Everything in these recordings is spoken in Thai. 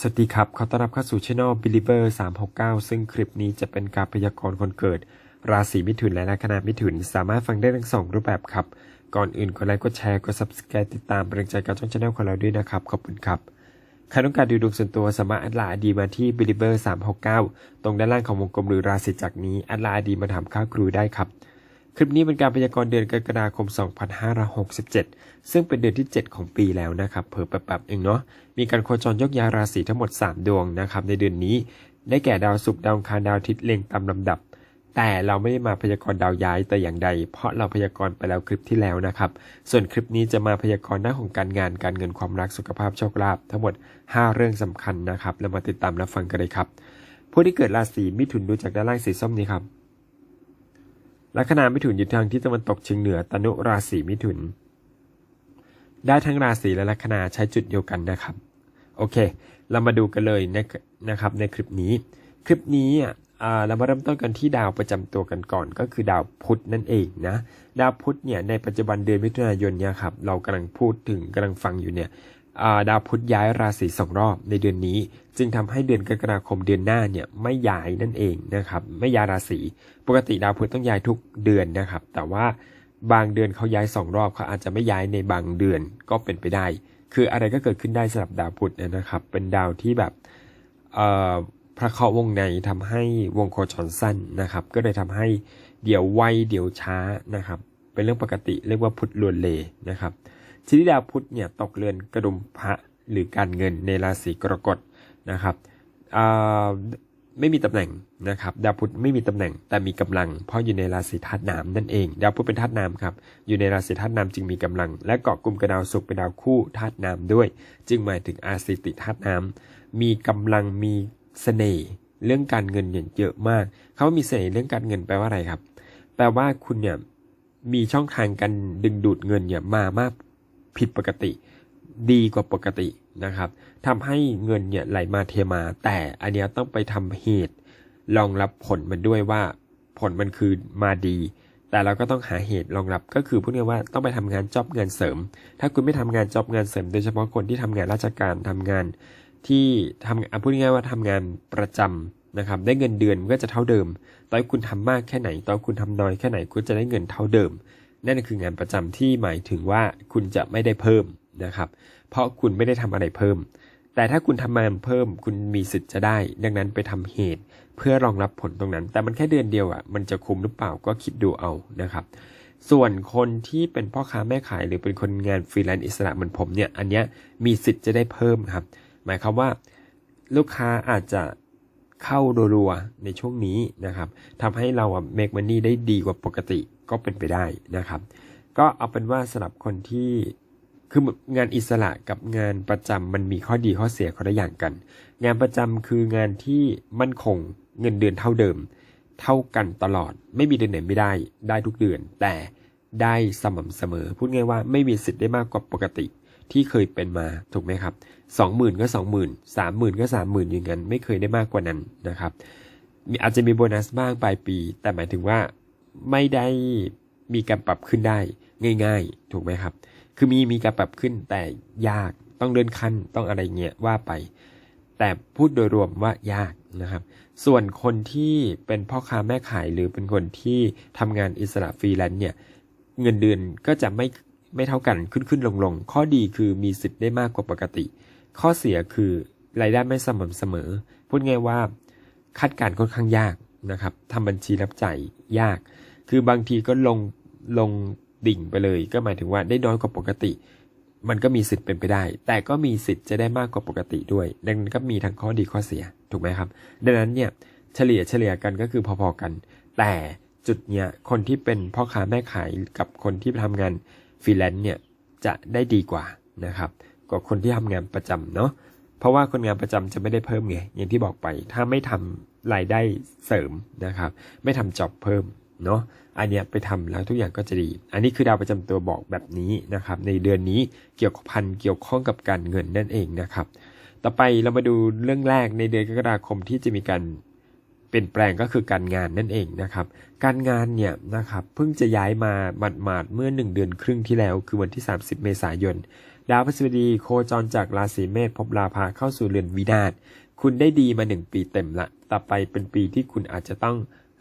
สวัสดีครับ ขอต้อนรับเข้าสู่ช่อง Believer 369 ซึ่งคลิปนี้จะเป็นการพยากรณ์คนเกิด ราศีมิถุนและลัคนามิถุน สามารถฟังได้ทั้งสองรูปแบบครับ ก่อนอื่นกดไลค์ กดแชร์ กด subscribe ติดตามเป็นกำลังใจกับช่องช anel ของเราด้วยนะครับ ขอบคุณครับ ใครต้องการดูดวงส่วนตัวสามารถแอดไลน์อดีมาที่ Believer 369 ตรงด้านล่างของวงกลมหรือราศีจักนี้แอดไลน์อดีมาถามค่าครูได้ครับ คลิปนี้เป็นการพยากรณ์เดือนกรกฎาคม 2567 ซึ่งเป็นเดือนที่ 7 ของปีแล้วนะครับเพิ่แป๊บๆเองเนาะ มีการโคจรยกย้ายราศีทั้งหมด 3 ดวงนะครับในเดือนนี้ ได้แก่ดาวศุกร์ดาวคารดาวอาทิตย์เล็งตามลำดับ แต่เราไม่ได้มาพยากรณ์ดาวย้ายแต่อย่างใด เพราะเราพยากรณ์ไปแล้วคลิปที่แล้วนะครับ ส่วนคลิปนี้จะมาพยากรณ์ด้าของการงาน การเงินความรัก สุขภาพ โชคลาภ ทั้งหมด 5 เรื่องสำคัญนะครับ เรามาติดตามรับฟังกันเลยครับ ผู้ที่เกิดราศีมิถุนดูจากด้านล่างสีส้มนี้ครับ ลัคนามิถุนอยู่ทางที่ตะวันตกเฉียงเหนือตนุราศีมิถุน ได้ทั้งราศีและลัคนาใช้จุดเดียวกันนะครับ โอเค เรามาดูกันเลยนะนะครับในคลิปนี้ คลิปนี้อะเรามาเริ่มต้นกันที่ดาวประจำตัวกันก่อน ก็คือดาวพุธนั่นเองนะ ดาวพุธเนี่ยในปัจจุบันเดือนมิถุนายนเนี่ยครับเรากำลังพูดถึงกำลังฟังอยู่เนี่ย ดาวพุธย้ายราศีสองรอบในเดือนนี้ จึงทำให้เดือนกรกฎาคมเดือนหน้าเนี่ยไม่ย้ายนั่นเองนะครับ ไม่ย้ายราศีปกติดาวพุธต้องย้ายทุกเดือนนะครับ แต่ว่าบางเดือนเขาย้ายสองรอบเขาอาจจะไม่ย้ายในบางเดือนก็เป็นไปได้ คืออะไรก็เกิดขึ้นได้สำหรับดาวพุธนะครับ เป็นดาวที่แบบพระเคราะห์วงในทำให้วงโคจรสั้นนะครับ ก็เลยทำให้เดี๋ยวไวเดี๋ยวช้านะครับ เป็นเรื่องปกติเรียกว่าพุธลวนเลนะครับ ทีนี้ดาวพุธเนี่ยตกเรือนกระดุมพระหรือการเงินในราศีกรกฎนะครับไม่มีตำแหน่งนะครับดาวพุธไม่มีตำแหน่งแต่มีกำลัง เพราะอยู่ในราศีธาตุน้ำนั่นเองดาวพุธเป็นธาตุน้ำครับอยู่ในราศีธาตุน้ำจึงมีกำลัง และเกาะกลุ่มกับดาวศุกร์เป็นดาวคู่ธาตุน้ำด้วย จึงหมายถึงอาศีติธาตุน้ำมีกำลังมีเสน่ห์เรื่องการเงินเนี่ยเยอะมากเขาว่ามีเสน่ห์เรื่องการเงินแปลว่าอะไรครับ แปลว่าคุณเนี่ยมีช่องทางการดึงดูดเงินเนี่ยมามาก ผิดปกติ ดีกว่าปกตินะครับทำให้เงินเนี่ยไหลมาเทมา แต่อันเนี้ยต้องไปทำเหตุรองรับผลมันด้วยว่าผลมันคือมาดี แต่เราก็ต้องหาเหตุรองรับก็คือพูดง่ายว่าต้องไปทำงานจอบงานเสริม ถ้าคุณไม่ทำงานจอบงานเสริม โดยเฉพาะคนที่ทำงานราชการทำงานที่ทำอะพูดง่ายว่าทำงานประจำนะครับ ได้เงินเดือนก็จะเท่าเดิม ต่อให้คุณทำมากแค่ไหน ต่อให้คุณทำน้อยแค่ไหนคุณจะได้เงินเท่าเดิม นั่นคืองานประจำที่หมายถึงว่าคุณจะไม่ได้เพิ่มนะครับ เพราะคุณไม่ได้ทำอะไรเพิ่ม แต่ถ้าคุณทำงานเพิ่ม คุณมีสิทธิ์จะได้ ดังนั้นไปทำเหตุเพื่อรองรับผลตรงนั้น แต่มันแค่เดือนเดียวอะ มันจะคุ้มหรือเปล่าก็คิดดูเอานะครับ ส่วนคนที่เป็นพ่อค้าแม่ขายหรือเป็นคนงานฟรีแลนซ์อิสระเหมือนผมเนี่ย อันเนี้ยมีสิทธิ์จะได้เพิ่มครับ หมายความว่าลูกค้าอาจจะ เข้ารัวๆในช่วงนี้นะครับทำให้เราอะ make money ได้ดีกว่าปกติก็เป็นไปได้นะครับ ก็เอาเป็นว่าสำหรับคนที่คืองานอิสระกับงานประจำมันมีข้อดีข้อเสียคนละอย่างกัน งานประจำคืองานที่มั่นคงเงินเดือนเท่าเดิม เท่ากันตลอด ไม่มีเดือนไหนไม่ได้ได้ทุกเดือน แต่ได้สม่ำเสมอ พูดง่ายว่าไม่มีสิทธิ์ได้มากกว่าปกติที่เคยเป็นมาถูกไหมครับ สองหมื่นก็สองหมื่นสามหมื่นก็สามหมื่นอย่างนั้นไม่เคยได้มากกว่านั้นนะครับอาจจะมีโบนัสบ้างปลายปี แต่หมายถึงว่าไม่ได้มีการปรับขึ้นได้ง่าย ๆ ถูกไหมครับ คือมีมีการปรับขึ้นแต่ยากต้องเลื่อนขั้นต้องอะไรเงี้ยว่าไป แต่พูดโดยรวมว่ายากนะครับ ส่วนคนที่เป็นพ่อค้าแม่ขายหรือเป็นคนที่ทำงานอิสระฟรีแลนซ์เนี่ยเงินเดือนก็จะไม่ไม่เท่ากันขึ้นขึ้นลงลงข้อดีคือมีสิทธิ์ได้มากกว่าปกติ ข้อเสียคือรายได้ไม่สม่ำเสมอ พูดง่ายว่าคาดการณ์ค่อนข้างยากนะครับทำบัญชีรับจ่ายยาก คือบางทีก็ลงลงดิ่งไปเลย ก็หมายถึงว่าได้น้อยกว่าปกติ มันก็มีสิทธิ์เป็นไปได้ แต่ก็มีสิทธิ์จะได้มากกว่าปกติด้วย ดังนั้นก็มีทั้งข้อดีข้อเสียถูกไหมครับ ดังนั้นเนี่ยเฉลี่ยเฉลี่ยกันก็คือพอๆกัน แต่จุดเนี้ยคนที่เป็นพ่อค้าแม่ขายกับคนที่ทำงานฟรีแลนซ์เนี่ยจะได้ดีกว่านะครับ กว่าคนที่ทำงานประจำเนาะเพราะว่าคนงานประจำจะไม่ได้เพิ่มไงอย่างที่บอกไป ถ้าไม่ทำรายได้เสริมนะครับ ไม่ทำจ็อบเพิ่มเนาะอันเนี้ยไปทำแล้วทุกอย่างก็จะดี อันนี้คือดาวประจำตัวบอกแบบนี้นะครับ ในเดือนนี้เกี่ยวกับพันเกี่ยวข้องกับการเงินนั่นเองนะครับ ต่อไปเรามาดูเรื่องแรกในเดือนกรกฎาคมที่จะมีการเปลี่ยนแปลงก็คือการงานนั่นเองนะครับ การงานเนี่ยนะครับเพิ่งจะย้ายมาหมาดๆเมื่อ 1 เดือนครึ่งที่แล้ว คือวันที่ 30 เมษายน ดาวพฤหัสบดีโคจรจากราศีเมษพบลาภาเข้าสู่เรือนวินาศคุณได้ดีมาหนึ่งปีเต็มละ ต่อไปเป็นปีที่คุณอาจจะต้อง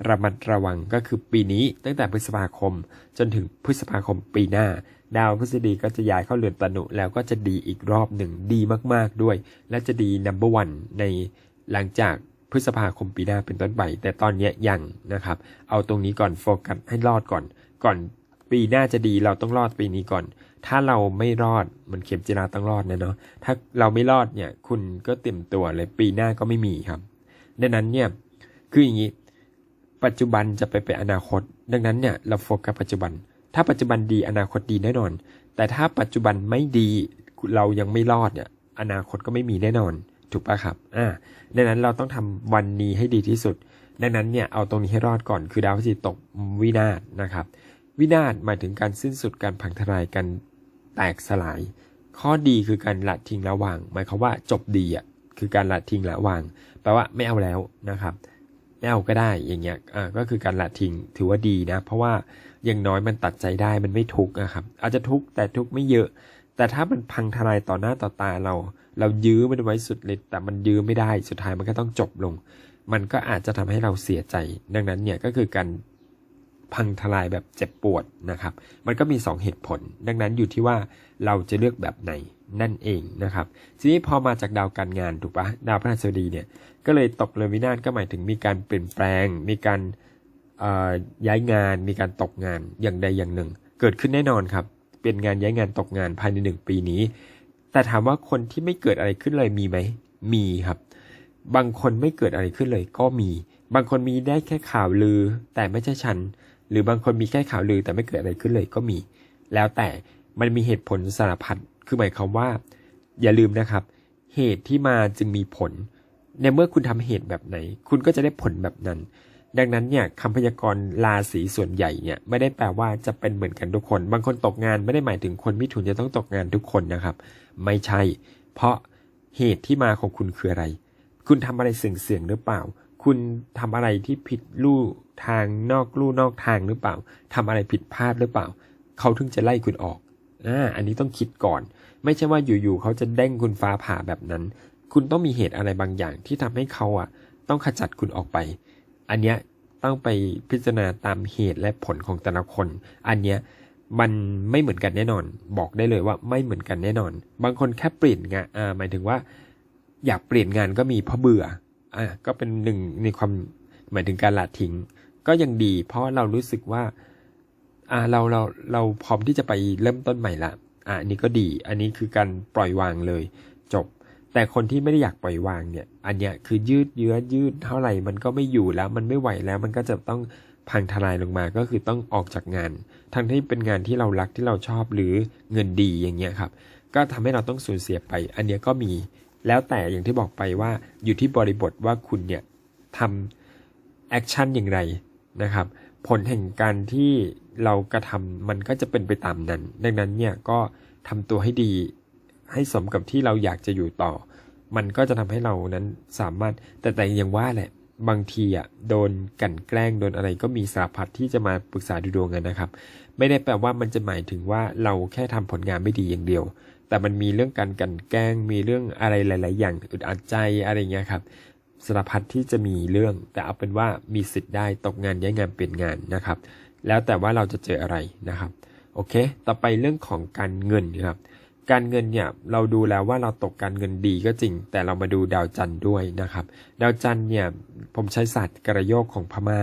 ระมัดระวังก็คือปีนี้ตั้งแต่พฤษภาคม จนถึงพฤษภาคมปีหน้า ดาวพฤษฎีก็จะย้ายเข้าเรือนตนุแล้วก็จะดีอีกรอบหนึ่งดีมากๆด้วย และจะดีนัมเบอร์วันในหลังจากพฤษภาคมปีหน้าเป็นต้นไปแต่ตอนนี้ยังนะครับ เอาตรงนี้ก่อนโฟกัสให้รอดก่อน ก่อน ปีหน้าจะดีเราต้องรอดปีนี้ก่อน ถ้าเราไม่รอดมันเข็มจีราต้องรอดนะเนาะถ้าเราไม่รอดเนี่ย คุณก็เต็มตัวเลยปีหน้าก็ไม่มีครับ ดังนั้นเนี่ยคืออย่างนี้ ปัจจุบันจะไปเป็นอนาคต ดังนั้นเนี่ยเราโฟกัสปัจจุบัน ถ้าปัจจุบันดีอนาคตดีแน่นอน แต่ถ้าปัจจุบันไม่ดีเรายังไม่รอดเนี่ย อนาคตก็ไม่มีแน่นอนถูกปะครับ อ่า ดังนั้นเราต้องทำวันนี้ให้ดีที่สุด ดังนั้นเนี่ยเอาตรงนี้ให้รอดก่อน คือดาวพฤหัสตกวินาศนะครับ วินาศหมายถึงการสิ้นสุดการพังทลายกันแตกสลาย ข้อดีคือการละทิ้งละวาง หมายความว่าจบดีอะคือการละทิ้งละวาง แปลว่าไม่เอาแล้วนะครับไม่เอาก็ได้อย่างเงี้ยอ่าก็คือการละทิ้งถือว่าดีนะ เพราะว่าอย่างน้อยมันตัดใจได้มันไม่ทุกข์นะครับ อาจจะทุกข์แต่ทุกข์ไม่เยอะ แต่ถ้ามันพังทลายต่อหน้าต่อตาเรา เรายื้อมันไว้สุดฤทธิ์แต่มันยื้อไม่ได้สุดท้ายมันก็ต้องจบลง มันก็อาจจะทำให้เราเสียใจ ดังนั้นเนี่ยก็คือการ พังทลายแบบเจ็บปวดนะครับ มันก็มี 2 เหตุผล ดังนั้นอยู่ที่ว่าเราจะเลือกแบบไหนนั่นเองนะครับ ทีนี้พอมาจากดาวการงานถูกปะดาวพฤหัสบดีเนี่ย ก็เลยตกเรือวินาศก็หมายถึงมีการเปลี่ยนแปลง มีการย้ายงาน มีการตกงานอย่างใดอย่างหนึ่ง เกิดขึ้นแน่นอนครับ เป็นงานย้ายงานตกงานภายในหนึ่งปีนี้ แต่ถามว่าคนที่ไม่เกิดอะไรขึ้นเลยมีไหม มีครับ บางคนไม่เกิดอะไรขึ้นเลยก็มี บางคนมีได้แค่ข่าวลือ แต่ไม่ใช่ฉัน หรือบางคนมีแค่ข่าวลือแต่ไม่เกิดอะไรขึ้นเลยก็มี แล้วแต่มันมีเหตุผลสารพัดคือหมายความว่า อย่าลืมนะครับ เหตุที่มาจึงมีผล ในเมื่อคุณทำเหตุแบบไหน คุณก็จะได้ผลแบบนั้น ดังนั้นเนี่ยคำพยากรณ์ราศีส่วนใหญ่เนี่ยไม่ได้แปลว่าจะเป็นเหมือนกันทุกคน บางคนตกงานไม่ได้หมายถึงคนมิถุนจะต้องตกงานทุกคนนะครับ ไม่ใช่ เพราะเหตุที่มาของคุณคืออะไร คุณทำอะไรเสี่ยงๆหรือเปล่า คุณทำอะไรที่ผิดลู่ทางนอกลู่นอกทางหรือเปล่าทำอะไรผิดพลาดหรือเปล่า เขาถึงจะไล่คุณออกอ่าอันนี้ต้องคิดก่อน ไม่ใช่ว่าอยู่ๆเขาจะเด้งคุณฟ้าผ่าแบบนั้น คุณต้องมีเหตุอะไรบางอย่างที่ทำให้เขาอะ ต้องขจัดคุณออกไป อันเนี้ยต้องไปพิจารณาตามเหตุและผลของแต่ละคน อันเนี้ยมันไม่เหมือนกันแน่นอน บอกได้เลยว่าไม่เหมือนกันแน่นอน บางคนแค่เปลี่ยนงานอ่าหมายถึงว่า อยากเปลี่ยนงานก็มีเพราะเบื่อ อะก็เป็นหนึ่งในความหมายถึงการละทิ้ง ก็ยังดี เพราะเรารู้สึกว่า อ่าเราเราเราพร้อมที่จะไปเริ่มต้นใหม่ละอะอันนี้ก็ดี อันนี้คือการปล่อยวางเลย จบ แต่คนที่ไม่ได้อยากปล่อยวางเนี่ย อันเนี้ยคือยืดเยื้อยืดเท่าไหร่มันก็ไม่อยู่แล้ว มันไม่ไหวแล้วมันก็จะต้องพังทลายลงมาก็คือต้องออกจากงาน ทั้งที่เป็นงานที่เรารักที่เราชอบหรือเงินดีอย่างเงี้ยครับ ก็ทำให้เราต้องสูญเสียไป อันเนี้ยก็มี แล้วแต่อย่างที่บอกไปว่าอยู่ที่บริบทว่าคุณเนี่ยทำแอคชั่นอย่างไรนะครับ ผลแห่งการที่เรากระทำมันก็จะเป็นไปตามนั้น ดังนั้นเนี่ยก็ทำตัวให้ดีให้สมกับที่เราอยากจะอยู่ต่อ มันก็จะทำให้เรานั้นสามารถแต่แต่ยังว่าแหละบางทีอะโดนกันแกล้งโดนอะไรก็มีสารพัดที่จะมาปรึกษาดูดวงกันนะครับ ไม่ได้แปลว่ามันจะหมายถึงว่าเราแค่ทำผลงานไม่ดีอย่างเดียว แต่มันมีเรื่องการกันแกล้ง มีเรื่องอะไรหลาย ๆ อย่างอึดอัดใจอะไรเงี้ยครับสารพัดที่จะมีเรื่อง แต่เอาเป็นว่ามีสิทธิ์ได้ตกงานย้ายงานเปลี่ยนงานนะครับ แล้วแต่ว่าเราจะเจออะไรนะครับ โอเค ต่อไปเรื่องของการเงินนะครับการเงินเนี่ยเราดูแล้วว่าเราตกการเงินดีก็จริง แต่เรามาดูดาวจันทร์ด้วยนะครับ ดาวจันทร์เนี่ยผมใช้ศาสตร์กระโยกของพม่า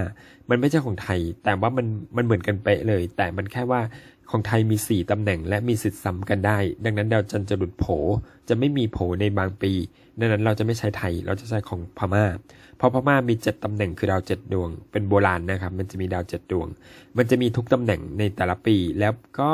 มันไม่ใช่ของไทย แต่ว่ามันมันเหมือนกันเป๊ะเลย แต่มันแค่ว่า ของไทยมี 4 ตำแหน่งและมีสิทธิ์ซ้ำกันได้ ดังนั้นดาวจันทร์จะหลุดโผ จะไม่มีโผในบางปี ดังนั้นเราจะไม่ใช้ไทย เราจะใช้ของพม่า เพราะพม่ามีเจ็ดตำแหน่งคือดาวเจ็ดวง เป็นโบราณนะครับ มันจะมีดาวเจ็ดวง มันจะมีทุกตำแหน่งในแต่ละปี แล้วก็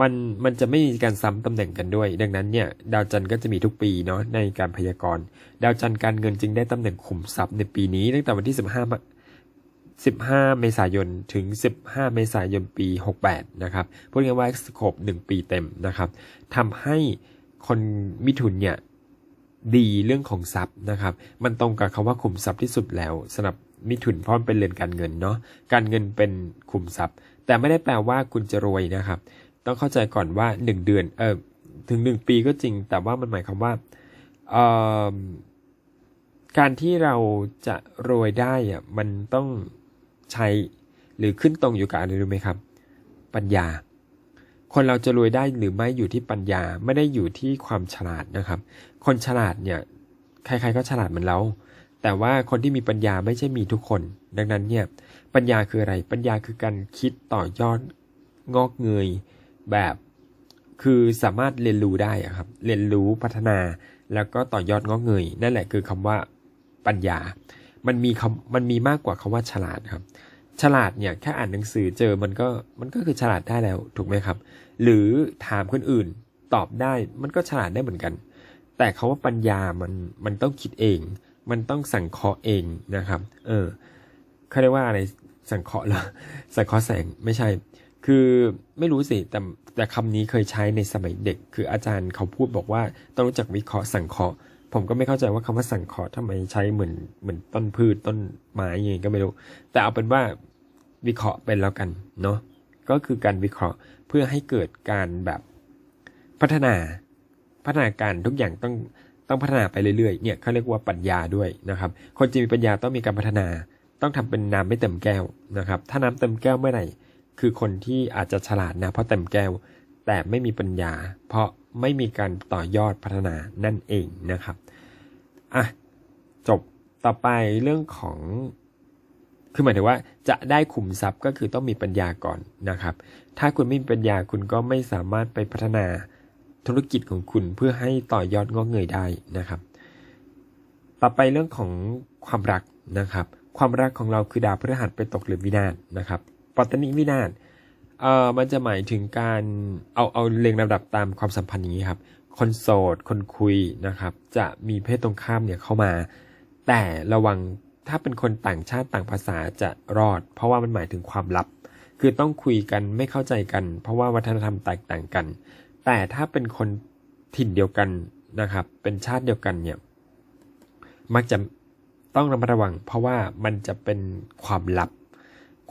มัน มันจะไม่มีการซ้ำตำแหน่งกันด้วย ดังนั้นเนี่ย ดาวจันทร์ก็จะมีทุกปีเนาะในการพยากรณ์ ดาวจันทร์การเงินจึงได้ตำแหน่งขุมทรัพย์ในปีนี้ตั้งแต่วันที่ 15มก 15 เมษายนถึง 15 เมษายนปี 68 นะครับพูดง่ายๆว่าสโคป1 ปีเต็มนะครับทำให้คนมิถุนเนี่ยดีเรื่องของทรัพย์นะครับ มันตรงกับคาว่าขุมทรัพย์ที่สุดแล้วสำหรับมิถุนเพราะมันเป็นเรือนการเงินเนาะการเงินเป็นขุมทรัพย์ แต่ไม่ได้แปลว่าคุณจะรวยนะครับ ต้องเข้าใจก่อนว่าหนึ่งเดือนเออถึงหนึ่งปีก็จริง แต่ว่ามันหมายความว่าเออการที่เราจะรวยได้อะมันต้อง ใช้ หรือขึ้นตรงอยู่กับอะไรรู้ไหมครับ ปัญญา คนเราจะรวยได้หรือไม่อยู่ที่ปัญญาไม่ได้อยู่ที่ความฉลาดนะครับ คนฉลาดเนี่ยใครๆก็ฉลาดเหมือนเรา แต่ว่าคนที่มีปัญญาไม่ใช่มีทุกคน ดังนั้นเนี่ยปัญญาคืออะไรปัญญาคือการคิดต่อยอดงอกเงยแบบคือสามารถเรียนรู้ได้ครับ เรียนรู้พัฒนาแล้วก็ต่อยอดงอกเงย นั่นแหละคือคำว่าปัญญา มันมีคำมันมีมากกว่าคำว่าฉลาดครับ ฉลาดเนี่ยแค่อ่านหนังสือเจอมันก็มันก็คือฉลาดได้แล้วถูกไหมครับ หรือถามคนอื่นตอบได้มันก็ฉลาดได้เหมือนกัน แต่คาว่าปัญญามันมันต้องคิดเอง มันต้องสังเคราะห์เองนะครับ เออเขาเรียกว่าอะไรสังเคราะห์เหรอสังเคราะห์แสงไม่ใช่ คือไม่รู้สิแต่แต่คำนี้เคยใช้ในสมัยเด็ก คืออาจารย์เขาพูดบอกว่าต้องรู้จักวิเคราะห์สังเคราะห์ ผมก็ไม่เข้าใจว่าคำว่าสังเคราะห์ทำไมใช้เหมือนเหมือนต้นพืชต้นไม้ยังไงก็ไม่รู้ แต่เอาเป็นว่าวิเคราะห์เป็นแล้วกันเนาะก็คือการวิเคราะห์เพื่อให้เกิดการแบบพัฒนาพัฒนาการทุกอย่างต้องต้องพัฒนาไปเรื่อยๆเนี่ยเขาเรียกว่าปัญญาด้วยนะครับ คนจะมีปัญญาต้องมีการพัฒนา ต้องทำเป็นน้ำไม่เต็มแก้วนะครับ ถ้าน้ำเต็มแก้วเมื่อไหร่คือคนที่อาจจะฉลาดนะเพราะเต็มแก้ว แต่ไม่มีปัญญา เพราะไม่มีการต่อยอดพัฒนานั่นเองนะครับอะจบต่อไปเรื่องของ คือหมายถึงว่าจะได้ขุมทรัพย์ก็คือต้องมีปัญญาก่อนนะครับ ถ้าคุณไม่มีปัญญาคุณก็ไม่สามารถไปพัฒนาธุรกิจของคุณเพื่อให้ต่อยอดงอกเงยได้นะครับ ต่อไปเรื่องของความรักนะครับ ความรักของเราคือดาวพฤหัสไปตกหรือวินาศนะครับ ปัตตนิวินาศ เอ่อมันจะหมายถึงการเอาเอาเรียงลำดับตามความสัมพันธ์อย่างนี้ครับ คนโสด คนคุยนะครับ จะมีเพศตรงข้ามเนี่ยเข้ามา แต่ระวังถ้าเป็นคนต่างชาติต่างภาษาจะรอด เพราะว่ามันหมายถึงความลับ คือต้องคุยกันไม่เข้าใจกัน เพราะว่าวัฒนธรรมแตกต่างกัน แต่ถ้าเป็นคนถิ่นเดียวกันนะครับ เป็นชาติเดียวกันเนี่ย มักจะต้องระมัดระวัง เพราะว่ามันจะเป็นความลับ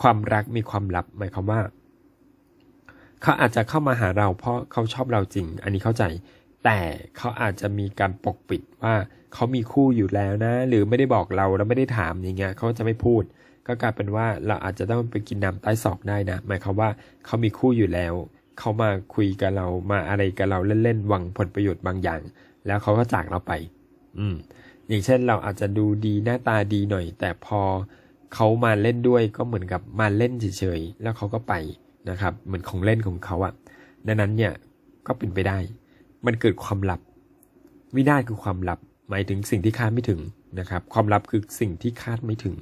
ความรักมีความลับ หมายความว่า เขาอาจจะเข้ามาหาเราเพราะเขาชอบเราจริง อันนี้เข้าใจ แต่เขาอาจจะมีการปกปิดว่าเขามีคู่อยู่แล้วนะ หรือไม่ได้บอกเราแล้วไม่ได้ถามอย่างเงี้ยเขาจะไม่พูด ก็กลายเป็นว่าเราอาจจะต้องไปกินน้ำใต้ศอกได้นะ หมายความว่าเขามีคู่อยู่แล้ว เขามาคุยกับเรามาอะไรกับเราเล่นๆหวังผลประโยชน์บางอย่าง แล้วเขาก็จากเราไป อืม อย่างเช่นเราอาจจะดูดีหน้าตาดีหน่อย แต่พอเขามาเล่นด้วยก็เหมือนกับมาเล่นเฉยๆแล้วเขาก็ไป นะครับเหมือนของเล่นของเขาอะดังนั้นเนี่ยก็เป็นไปได้ มันเกิดความลับ วินาศคือความลับ หมายถึงสิ่งที่คาดไม่ถึงนะครับ ความลับคือสิ่งที่คาดไม่ถึง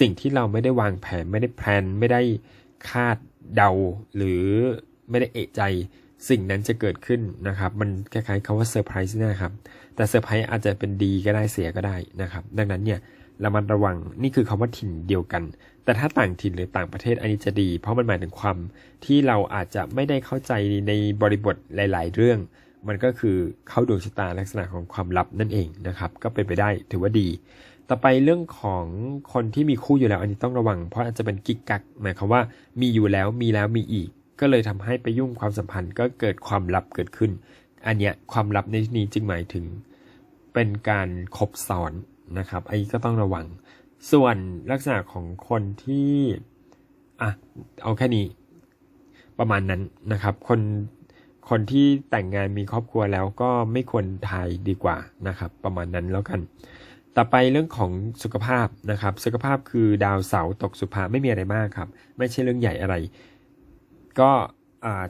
สิ่งที่เราไม่ได้วางแผนไม่ได้แพลนไม่ได้คาดเดา หรือไม่ได้เอะใจสิ่งนั้นจะเกิดขึ้นนะครับ มันคล้ายๆคาว่าเซอร์ไพรส์นะครับ แต่เซอร์ไพรส์อาจจะเป็นดีก็ได้เสียก็ได้นะครับ ดังนั้นเนี่ย ระมัดระวังนี่คือคำว่าถิ่นเดียวกัน แต่ถ้าต่างถิ่นหรือต่างประเทศอันนี้จะดี เพราะมันหมายถึงความที่เราอาจจะไม่ได้เข้าใจในบริบทหลาย ๆ เรื่อง มันก็คือเข้าดวงชะตาลักษณะของความลับนั่นเองนะครับ ก็เป็นไปได้ถือว่าดี ต่อไปเรื่องของคนที่มีคู่อยู่แล้ว อันนี้ต้องระวัง เพราะอาจจะเป็นกิ๊กกักหมายความว่ามีอยู่แล้วมีแล้วมีอีก ก็เลยทำให้ไปยุ่งความสัมพันธ์ก็เกิดความลับเกิดขึ้น อันเนี้ยความลับในที่นี้จึงหมายถึงเป็นการคบซ้อน นะครับอันนี้ก็ต้องระวัง ส่วนลักษณะของคนที่อะเอาแค่นี้ประมาณนั้นนะครับ คนคนที่แต่งงานมีครอบครัวแล้วก็ไม่ควรทายดีกว่านะครับ ประมาณนั้นแล้วกัน ต่อไปเรื่องของสุขภาพนะครับ สุขภาพคือดาวเสาร์ตกสุภาไม่มีอะไรมากครับ ไม่ใช่เรื่องใหญ่อะไร ก็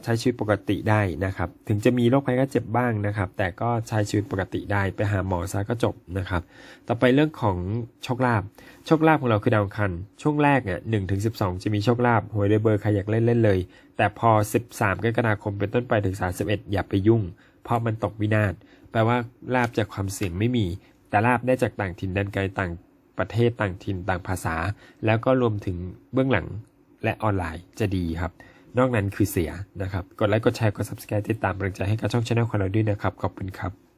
ใช้ชีวิตปกติได้นะครับ ถึงจะมีโรคภัยไข้เจ็บบ้างนะครับ แต่ก็ใช้ชีวิตปกติได้ไปหาหมอซะก็จบนะครับ ต่อไปเรื่องของโชคลาภโชคลาภของเราคือดาวอังคัน ช่วงแรกเนี่ยหนึ่งถึงสิบสองจะมีโชคลาภหวยได้เบอร์ใครอยากเล่นเล่นเลย แต่พอ13กรกฎาคมเป็นต้นไปถึง31อย่าไปยุ่ง เพราะมันตกวินาศแปลว่าลาบจากความเสี่ยงไม่มี แต่ลาบได้จากต่างถิ่นแดนไกลต่างประเทศต่างถิ่นต่างภาษา แล้วก็รวมถึงเบื้องหลังและออนไลน์จะดีครับ นอกนั้นคือเสียนะครับ กดไลค์ กดแชร์ กด subscribe ติดตามกำลังใจให้กับช่องช anel ของเราด้วยนะครับ ขอบคุณครับ